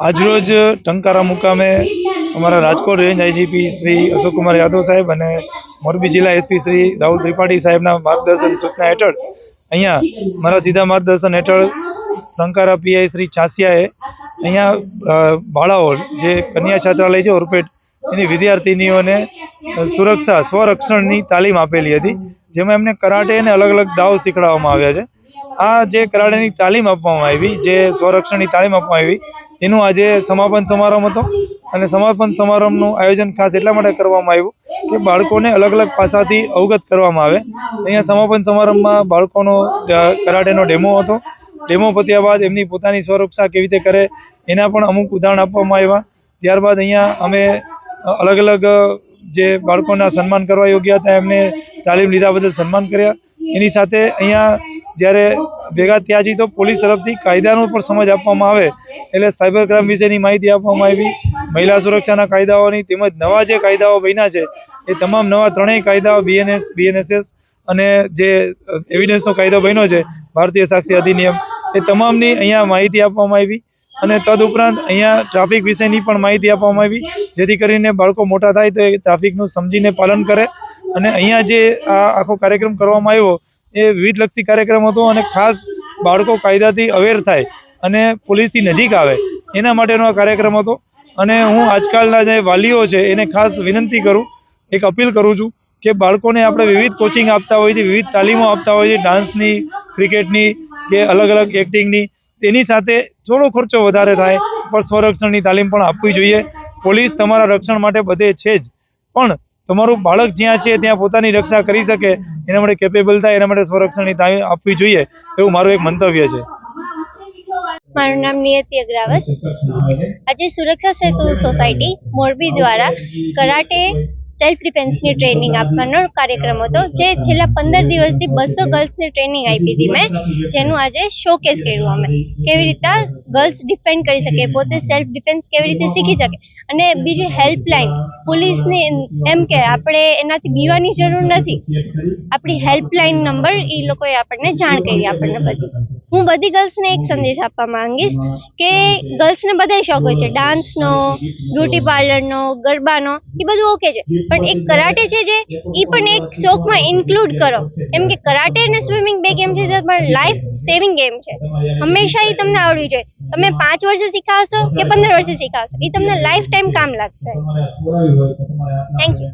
આજરોજ, ટંકારા મુકામે અમારા રાજકોટ રેન્જ આઈજીપી શ્રી અશોકકુમાર યાદવ સાહેબ અને મોરબી જિલ્લા એસપી શ્રી રાહુલ ત્રિપાઠી સાહેબના માર્ગદર્શન સૂચના હેઠળ અહીંયા મારા સીધા માર્ગદર્શન હેઠળ ટંકારા પીઆઈ શ્રી ચાસિયાએ અહીંયા બાળાઓ જે કન્યા છાત્રાલય છે ઓરપેટ એની વિદ્યાર્થીનીઓને સુરક્ષા, સ્વરક્ષણની તાલીમ આપેલી હતી, જેમાં એમને કરાટે અને અલગ અલગ દાવ શીખવાડવામાં આવ્યા છે. આ જે કરાટેની તાલીમ આપવામાં આવી, જે સ્વરક્ષણની તાલીમ આપવામાં આવી એનું આજે સમાપન સમારંભ હતો અને સમાપન સમારંભનું આયોજન ખાસ એટલા માટે કરવામાં આવ્યું કે બાળકોને અલગ અલગ પાસાથી અવગત કરવામાં આવે. અહીંયા સમાપન સમારંભમાં બાળકોનો કરાટેનો ડેમો હતો. ડેમો પત્યા બાદ એમની પોતાની સ્વરક્ષા કેવી રીતે કરે એના પણ અમુક ઉદાહરણ આપવામાં આવ્યા. ત્યારબાદ અહીંયા અમે અલગ અલગ જે બાળકોના સન્માન કરવા યોગ્ય હતા એમને તાલીમ લીધા બદલ સન્માન કર્યા. એની સાથે અહીંયા જ્યારે ભેગા થયા છીએ તો પોલીસ તરફથી કાયદાનો પણ સમજ આપવામાં આવે એટલે સાયબર ક્રાઇમ વિશેની માહિતી આપવામાં આવી. મહિલા સુરક્ષાના કાયદાઓની તેમજ નવા જે કાયદાઓ બન્યા છે, એ તમામ નવા ત્રણેય કાયદાઓ બીએનએસ બીએનએસએસ અને જે એવિડન્સનો કાયદો બન્યો છે, ભારતીય સાક્ષી અધિનિયમ, એ તમામની અહીંયા માહિતી આપવામાં આવી અને તદુપરાંત અહીંયા ટ્રાફિક વિશેની પણ માહિતી આપવામાં આવી. જેથી કરીને બાળકો મોટા થાય તો એ ટ્રાફિકનું સમજીને પાલન કરે અને અહીંયા જે આ આખો કાર્યક્રમ કરવામાં આવ્યો એ વિવિધલક્ષી કાર્યક્રમ હતો અને ખાસ બાળકો કાયદાથી અવેર થાય અને પોલીસથી નજીક આવે. એના માટેનો આ કાર્યક્રમ હતો અને હું આજકાલના જે વાલીઓ છે એને ખાસ વિનંતી કરું, એક અપીલ કરું છું કે બાળકોને આપણે વિવિધ કોચિંગ આપતા હોઈએ છીએ વિવિધ તાલીમો આપતા હોઈએ છીએ ડાન્સની ક્રિકેટની કે અલગ અલગ એક્ટિંગની તેની સાથે થોડો ખર્ચો વધારે થાય, પણ સ્વરક્ષણની તાલીમ પણ આપવી જોઈએ. પોલીસ તમારા રક્ષણ માટે બધે છે જ. પણ તમારું બાળક જ્યાં છે, ત્યાં પોતાની રક્ષા કરી શકે એના માટે કેપેબલ થાય, એના માટે સંરક્ષણ આપવી જોઈએ, એવું મારું એક મંતવ્ય છે. મારું નામ નિયતિ અગ્રાવત. આજે સુરક્ષા સેતુ સોસાયટી મોરબી દ્વારા કરાટે સેલ્ફ ડિફેન્સની ટ્રેનિંગ આપવાનો કાર્યક્રમ હતો. જે છેલ્લા પંદર દિવસથી બસો ગર્લ્સને ટ્રેનિંગ આપી હતી મેં. જેનું આજે શોકેસ કર્યું અમે. કેવી રીતે ગર્લ્સ ડિફેન્ડ કરી શકે પોતે સેલ્ફ ડિફેન્સ કેવી રીતે શીખી શકે? અને બીજી હેલ્પલાઇન પોલીસની એમ કે આપણે એનાથી બીવાની જરૂર નથી. આપણી હેલ્પલાઇન નંબર એ લોકોએ આપણને જાણ કરી આપણને બધી. હું બધી ગર્લ્સને એક સંદેશ આપવા માંગીશ કે ગર્લ્સને બધાય શોખ હોય છે. ડાન્સનો બ્યુટી પાર્લરનો ગરબાનો એ બધું ઓકે છે. પણ એક કરાટે છે જે એ પણ એક શોખમાં ઇન્ક્લુડ કરો. એમ કે કરાટે અને સ્વિમિંગ બે ગેમ છે જે તમારા લાઈફ સેવિંગ ગેમ છે. હંમેશા એ તમને આવડવી જોઈએ તમે પાંચ વર્ષે શીખાવશો કે પંદર વર્ષે શીખાવશો એ તમને લાઈફ ટાઈમ કામ લાગશે. Thank you